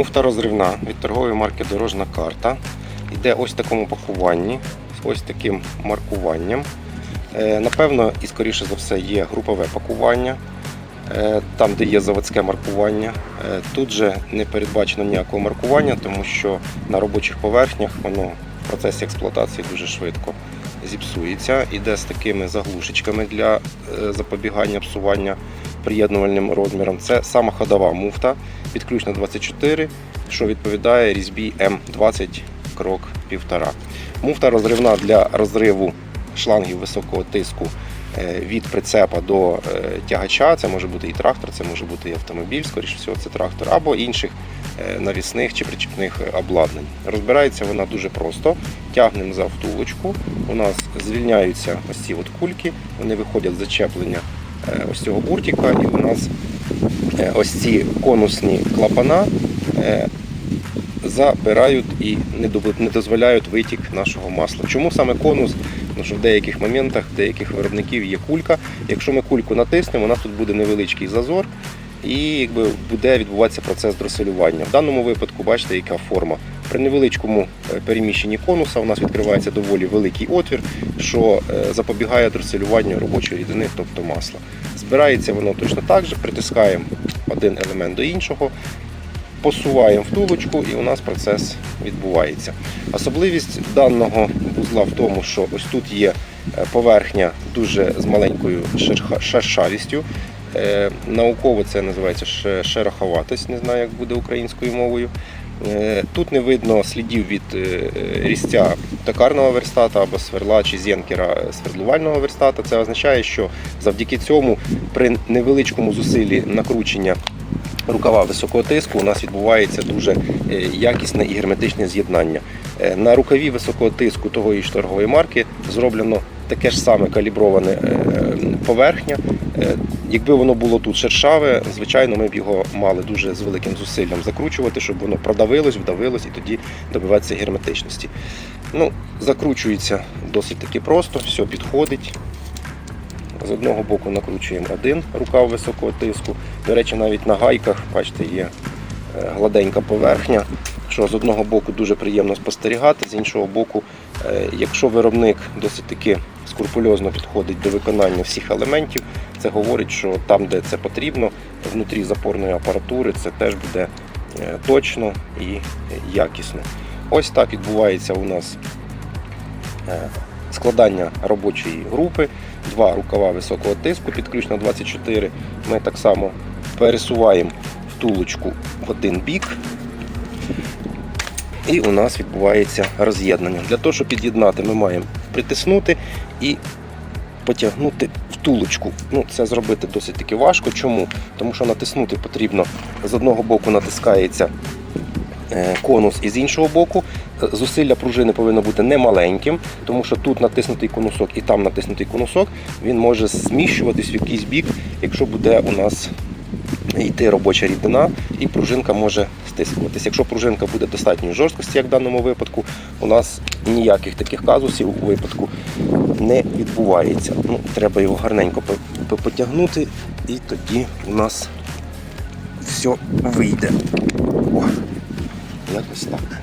Муфта розривна від торгової марки Дорожна карта. Йде ось в такому пакуванні, з ось таким маркуванням. Е, Напевно, і скоріше за все є групове пакування, е, там, де є заводське маркування. Е, Тут же не передбачено ніякого маркування, тому що на робочих поверхнях воно в процесі експлуатації дуже швидко зіпсується. Іде з такими заглушечками для запобігання псування приєднувальним розміром. Це сама ходова муфта, підключна 24, що відповідає різьбі М20 крок 1,5. Муфта розривна для розриву шлангів високого тиску е, від прицепа до е, тягача. Це може бути і трактор, це може бути і автомобіль, скоріше всього, це трактор, або інших е, навісних чи причіпних обладнань. Розбирається вона дуже просто. Тягнемо за втулочку. У нас звільняються ось ці от кульки, вони виходять з зачеплення ось цього буртика, і у нас е, ось ці конусні клапана е, забирають і не дозволяють витік нашого масла. Чому саме конус? Тому що в деяких моментах, в деяких виробників є кулька. Якщо ми кульку натиснемо, у нас тут буде невеличкий зазор і якби буде відбуватися процес дроселювання. В даному випадку, бачите, яка форма. При невеличкому е, переміщенні конуса у нас відкривається доволі великий отвір, що е, запобігає дроселюванню робочої рідини, тобто масла. Збирається воно точно так же, притискаємо один елемент до іншого, посуваємо втулочку і у нас процес відбувається. Особливість даного вузла в тому, що ось тут є е, поверхня дуже з маленькою шершавістю. Науково це називається ше- шероховатость, не знаю, як буде українською мовою. Е, Тут не видно слідів від е, різця токарного верстата або сверла чи зєнкера свердлувального верстата. Це означає, що завдяки цьому при невеличкому зусиллі накручення рукава високого тиску у нас відбувається дуже е, якісне і герметичне з'єднання. На рукаві високого тиску того і торгової марки зроблено таке ж саме каліброване поверхня. Якби воно було тут шершаве, звичайно, ми б його мали дуже з великим зусиллям закручувати, щоб воно продавилось, вдавилось і тоді добиватися герметичності. Ну, закручується досить таки просто, все підходить. З одного боку накручуємо один рукав високого тиску. До речі, навіть на гайках, бачите, є е, гладенька поверхня, що з одного боку дуже приємно спостерігати, з іншого боку, е, якщо виробник досить таки скрупульозно підходить до виконання всіх елементів, це говорить, що там, де це потрібно, внутрі запорної апаратури, це теж буде е, точно і якісно. Ось так відбувається у нас е, складання робочої групи, два рукава високого тиску, підключно 24. Ми так само пересуваємо втулочку в один бік. І у нас відбувається роз'єднання. Для того, щоб під'єднати, ми маємо притиснути і потягнути втулочку. Ну, це зробити досить таки важко. Чому? Тому що натиснути потрібно з одного боку натискається е, конус і з іншого боку е, зусилля пружини повинно бути немаленьким, тому що тут натиснутий конусок і там натиснутий конусок, він може зміщуватись в якийсь бік, якщо буде у нас йти робоча рідина, і пружинка може стискуватись. Якщо пружинка буде достатньої жорсткості, як в даному випадку, у нас ніяких таких казусів у випадку не відбувається. Ну, треба його гарненько по- по- потягнути, і тоді у нас все вийде. О, якось так.